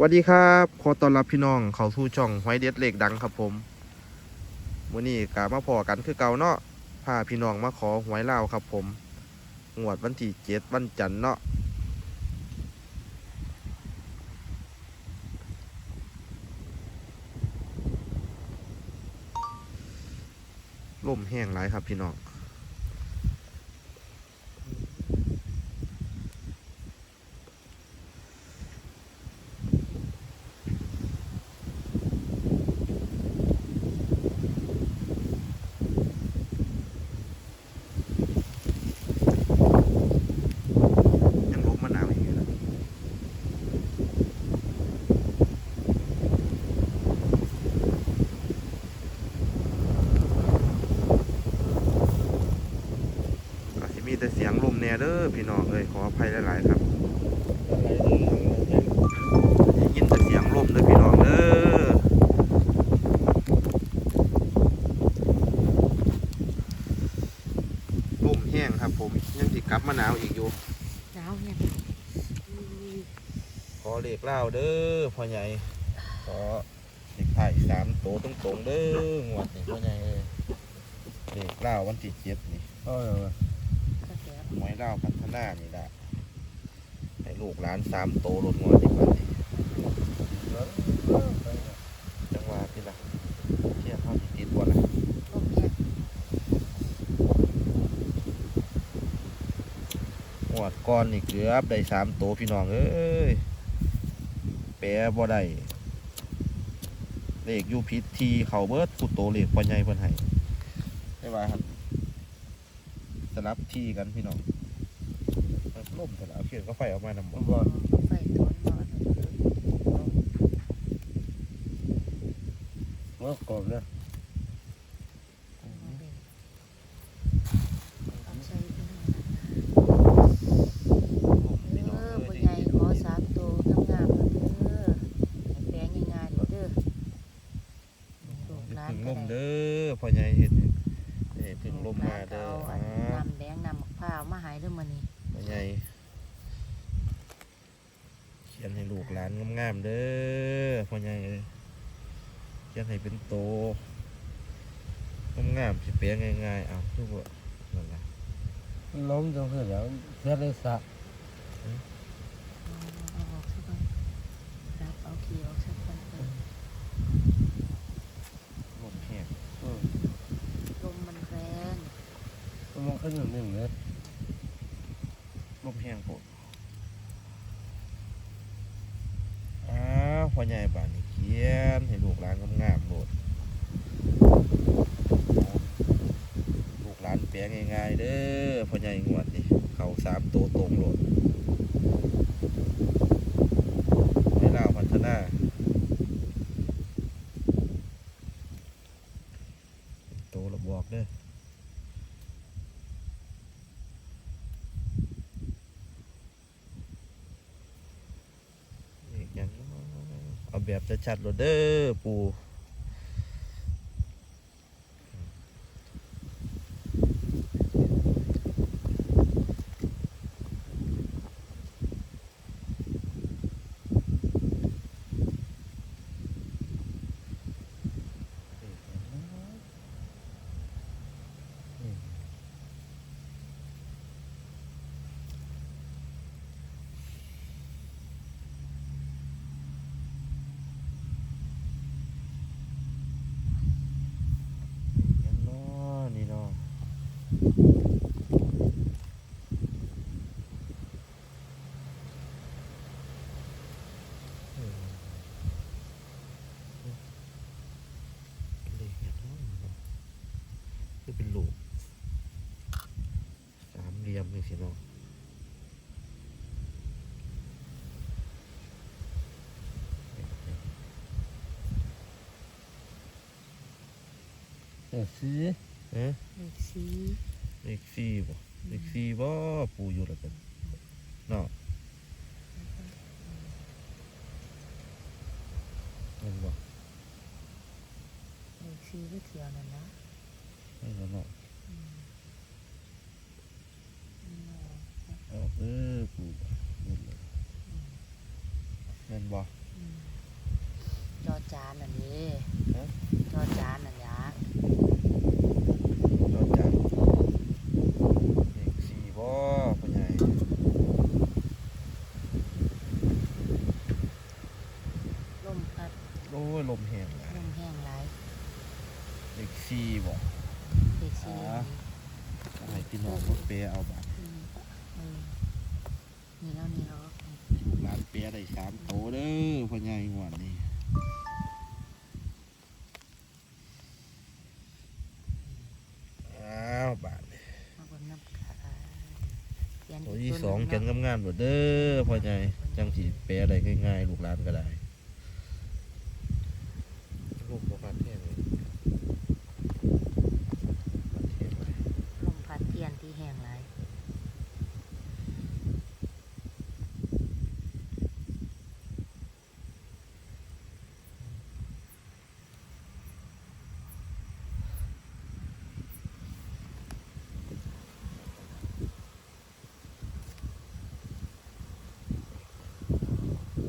สวัสดีครับ ขอต้อนรับพี่น้องเข้าสู่ช่องหอยเด็ดเหล็กดังครับผมมื้อนี้กามาพอกันคือเก่าเนาะพาพี่น้องมาขอหวยลาครับผมงวดวันที่เจ็ดวันจันทร์เนาะลมแห้งหลายครับพี่น้องลมมะนาวอีกอยู่นะอาจจะมี แต่เสียงลมแน่เด้อพี่น้องเอ้ยขออภัยหลายๆครับได้ยินแต่เสียงลมเด้อพี่น้องเด้อลมแห้งครับ ผมยังสิกลับมะนาวอีกอยู่หนาวเนี่ยขอเลขเล่าเด้อพ่อใหญ่ขอเลขไผ่สามโตตรงตรงๆเด้องวดนี่พ่อใหญ่เอ้ยเลขเล่าวันที่เจ็ดนี่เออก็เสีย หวยเล่าพัฒนานี่ละให้ลูกหลานสามโตรถงวดนี่ก่อนนี่จังหวะพี่ละเที่ยเข้าสิติดบ่ละลมเนี่ยงวดก่อนนี่เกือบได้สามโตพี่น้องเอ้ยแปรบ่ได้เลขยูพิษทีเขาเบิดกูโตเลขพ่อใหญ่เพิ่นให้ได้ว่าครับ สลับที่กันพี่น้องล่มแต่ละเอาเขียนก็ไฟออกมานำบ่บ่ไฟถอนนอนเมื่อกบเนี่ยต้องใช้ที่นั่นพี่เอน้องอเอ้ผู้ยใหญ่ขอสามตัวงามๆเด้อให้แปลงง่ายๆเด้อลูกหลานพึ่งก็ล่มได้เด้อพ่อใหญ่เห็นเอ้ยพึ่งล่มมาเด้อ ใหญ่เขียนให้ลูกหลานงามๆเด้อพ่อใหญ่เอ้ยเขียนให้เป็นโตงามๆสิแปลงง่ายๆเอาทุกว่านั่นล่ะล้มจนขึ้นแล้วเพื่อได้สะเอาออกซะก่อนรับเอาขี้ออกซะก่อนเออลมแห้งอืมลมมันแรงมันขึ้นหนึ่งเลย ลมแห้งโพดอ้าวพ่อใหญ่บานนี้เขียน ให้ลูกหลานงามๆโลดลูกหลานแปลงง่ายๆเด้อพ่อใหญ่งวดนี่เขาสามตัวตรงโหลดให้เล่าพัฒนาโตระบอกเด้ออีกอย่างน้อยเอาแบบ ชัดๆโหลดเด้อปูอย่างน้อยนี่เนาะเออเลขอย่างน้อยเนาะ คือเป็นลูกสามเหลี่ยมนี่สิเนาะเออสีเอ๊ะเลขสีเลขสี่บ่เลขสี่บ่ปูอยู่แล้วกันเนาะเห็นบ่เลขสีก็เที่ยวนั่นนะ เห็นแล้วเนาะอืมออกเออปูเห็นเลยเห็นบ่อือืมจอจานอันนี้ฮะจอจานอันยะ จอจานเลขสี่บ่พ่อใหญ่ ลมพัด โอ้ยลมแห้งหลาย ลมแห้งหลาย เลขสี่บ่ เด็กซี อ่า ให้พี่น้องมาเปเอาบาด อืมอืมนี่แล้วนี่แล้ว ร้านเปียได้สามโตเด้ อพ่อใหญ่งวดนี้อ้าวบาทนี่มาบนน้ำขาเปลี่ยนตัวกที่หสองนึ่จังเนาะงามๆบ่เด้อพ่อใหญ่จังสิเปียได้ง่ายๆลูกหลานก็ได้ลูกบ่พัดแท้เลยพัดแท้เลยลมพัดเทียนที่แห้งหลาย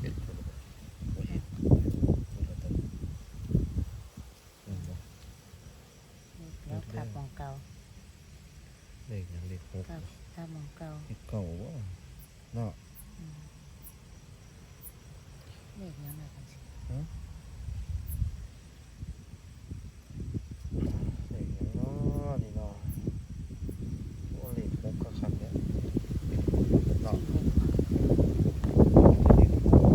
เห็นคนบ่เห็นคนละตัวเห็นบ่ แล้วทับหมองเก่า เลข หยังเลขหกทับทับหมองเก่าเลขเก่าบ่เนาะอืมเลขยังไงกันสิเลขหยังเนาะนี่เนาะโอ้เลขหกก็คักเนี่ยเนาะสี่หก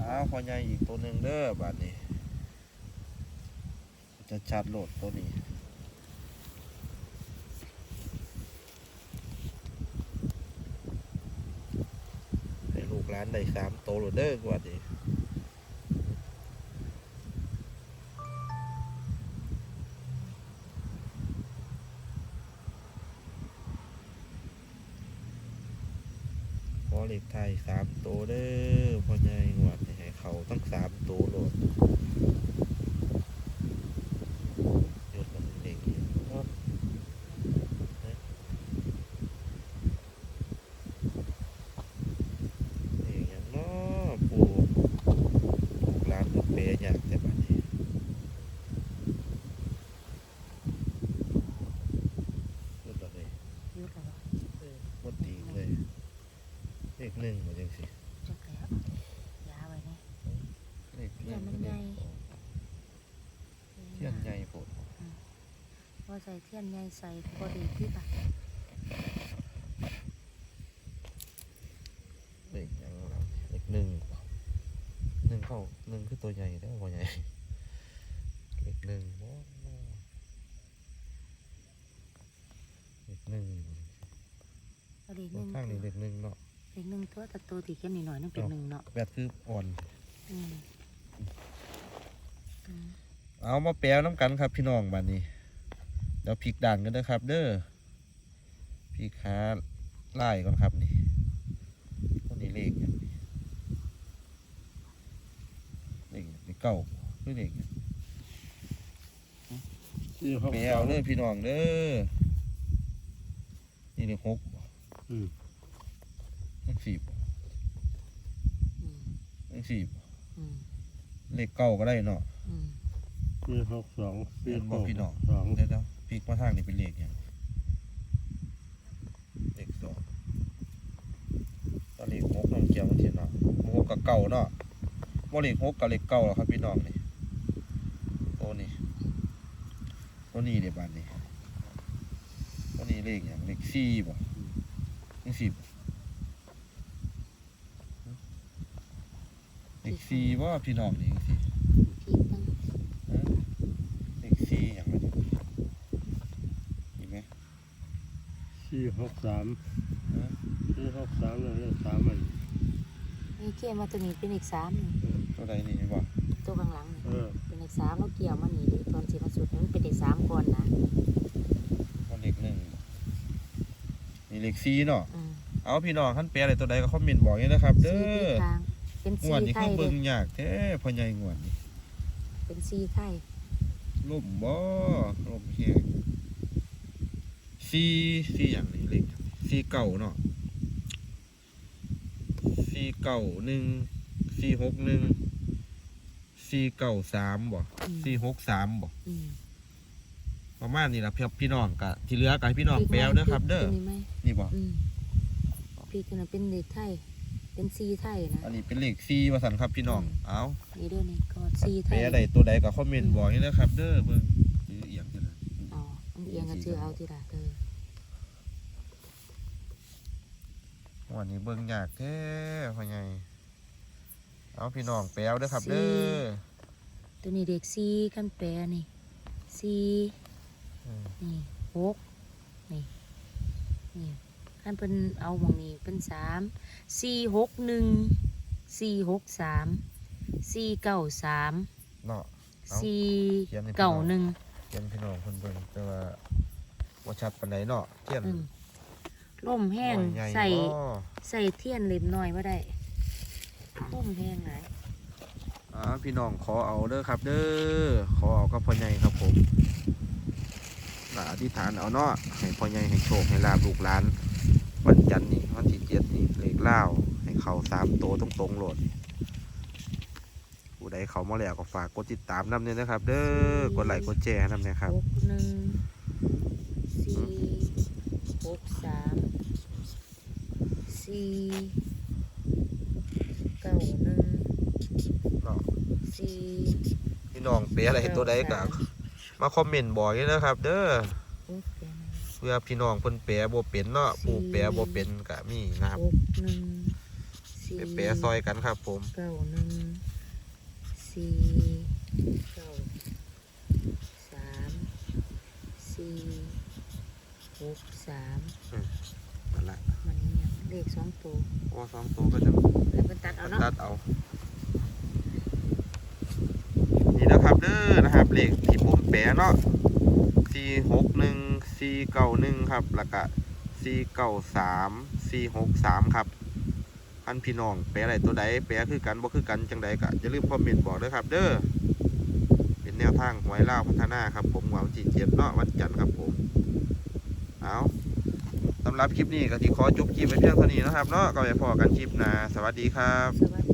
อ้าวพ่อใหญ่อีกตัวหนึ่งเด้อบาดนี้ จะชัดโหลดตัวนี้ ให้ลูกหลาน ได้สามโตวโหลดเด้อกว่านี้ขอเลขไทยสามโตวเด้อพ่อใหญ่งวดนี้ให้เขาตั้งสามโตวโหลดหยุดมันเด็กอีกเนาะเอ๊ะเด็กอย่างเนาะปูลูกหลานก็เปย์อยากแต่บัดนี้หยุดแล้วเลย ยุดแล้ว หมดตีเลย เลข หนึ่งมาจังสิจักแล้วยาไว้นี่ เลขหนึ่งก็เลขสองเทียนใหญ่โพดว่าใส่เทียนใหญ่ใส่พอดีที่ปะเลขหยังเราเลขหนึ่งหนึ่งเข้าหนึ่งคือตัวใหญ่แล้วพอใหญ่เลขหนึ่งบ่เลขหนึ่งพอดีหนึ่งข้างนี้เลขหนึ่งเนาะ เลขหนึ่งตัวแต่ตัวตีเข้มนิดหน่อยนั่นเป็นหนึ่งเนาะแบตคืออ่อนอืมอืมเอามาแปลน้ำกันครับพี่น้องบัดนี้เดี๋ยวพลิกด่านกันเด้อครับ เด้อพลิกหาไล่ก่อนครับนี่ตัวนี้เลขหยังนี่เลขหยังเลขเก้าหรือเลขหยังสี่หกแปลสอเอางเด้อพี่น้องเด้อนี่เลขหกอืม เลขสี่อืมเลขสี่อืมเลขเก้าก็ได้เนาะอืมสี่หกสองสี่เห็นหบอกกพี่น้องสองเดี๋ยวเดี๋ยวพลิกมาทางนี้เป็นเลขหยังเลขสองตอนเลขหกน้องเกียวมันเทียนเนาะหกกับเก้าเนาะบ่เลขหกกับเลขเก้าแล้วครับพี่น้องนี่ตัวนี้ตัวนี้เดี๋ยวบานนี้ตัวนี้เลขหยังเลขสี่บ่เลขสี่บ่ เลขสี่บ่พี่น้องนี่เลขสี่พี่ตั้งเลขสี่อย่างไรเห็นไหมสี่หกสามฮะสี่หกสามแล้วเลขสามมันนี่เกี่ยวมาตัวนี้เป็นเลขสามนี่ตัวใดนี่บ่ตัวข้างหลังนี่เออเป็นเลขสามแล้วเกี่ยวมานี่ดิตอนสีมาสุดมันเป็นเลขสามก่อนนะตัวเลขหนึ่งนี่เลขสี่เนาะอืมเอาพี่น้องท่านแปลอะไรตัวใดก็คอมเมนต์บอกอย่างนี้นะครับ เด้สี่อที่ทาง เป็นงสีวดนี้ไข่คือเด้เบิ่งยากแท้พ่อใหญ่งวดนี้เป็นสีไข่ล่มบ่ล่มแห้งสี่สี่อย่างนี้เลขสี่เก่าเนาะเก้าหนึ่งสี่หกหนึ่งสี่เก้าสามบ่อืมสี่หกสามบ่อืมประมาณนี้ล่ะพี่พี่น้องกะที่เหลือก็ให้พี่น้องแปลเด้อครับ เด้อตัวนี้ไหมนี่บ่อืมพี่กันนะเป็นเด็กไทย เป็นซีไทยนะอันนี้เป็นเลขสี่ว่าสันครับพี่น้อง เอานี่เด้อนี่ก็ซีไทแปลยใดตัวใดก็คอมเมนต์บอกนี่นะครับ เด้อเบิ่งคือเอียงจังได๋อ๋ออันเอียงกันชื่อเอาทีละเออวันนี้เบิ่งยากแท้พ่อใหญ่เอาพี่น้องแปลเด้อครับ เด้อ ตัวนี้เด็กซีกันแปลนี่ซีอืมนี่หกนี่นี่ ขั้นเป็นเอาหมองนี้เป็นสามสี่หกหนึ่งสี่หกสามสี่เก้าสามเนาะเอ้าสี่เขียนให้พี่น้องเก้าหนึ่งเขียนพี่น้องเพิ่นเบิ่งแต่ว่าบ่ชัดปานใดเนาะเขียนอืมล่มแห้งหน่อยใหญ่ใส่บ่ใส่เทียนเล็มน้อยว่าได้ล่มแห้งหลายอ่าพี่น้องขอเอาเด้อครับ เด้อขอเอากับพ่อใหญ่ครับผมน่าอธิษฐานเอาเนาะให้พ่อใหญ่ให้โชคให้ลาบลูกหลาน วันจันทร์นี่วันที่เจ็ดนี่เลขเล่าวให้เข้าสามโตวตรงๆโหลดผู้ใดเขามาแล้วก็ฝากกดติดตามนำเนี่ยนะครับ เด้อกดไลค์กดแชร์นำเนี่ยครับหกหนึ่งสี่หกสามสี่เก้าหนึ่งเนาะสี่พี่น้องเปอะไรตัวใดก็มาคอมเมนต์บอกนี่นะครับ เด้อหกแปดเพื่อพี่น้องเพิ่นแปลบ่เป็นเนาะผู้แปลบ่เป็นก็มีนะครับหกหนึ่งสี่ไปแปลซอยกันครับ ผมเก้าหนึ่งสี่เก้าสามสี่หกสามนั่นแหละมันเนี่ยเลขสองตัวโอ้สองตัวก็จะแล้วเป็นตัดเอาเนาะตัดเอา นี่นะครับเด้อนะครับเลขที่ผมแปลเนาะสี่หกหนึ่ง สี่เก้าหนึ่งครับแล้วก็สี่เก้าสามสี่หกสามครับพันพี่น้องแปลอะไรตัวใดแปลคือกันบ่คือกันจังใดก็อย่าลืมคอมเมนต์บอกด้วยครับ เด้อเป็นแนวทางหวยเล่าพัฒนาครับผมหวังจีเจ็ดเนาะวันจันทร์ครับผมเอาสำหรับคลิปนี้ก็ที่ขอจบคลิปไปเพียงเท่านี้นะครับเนาะก็ไปพอกันคลิปหน้าสวัสดีครับสวัสดี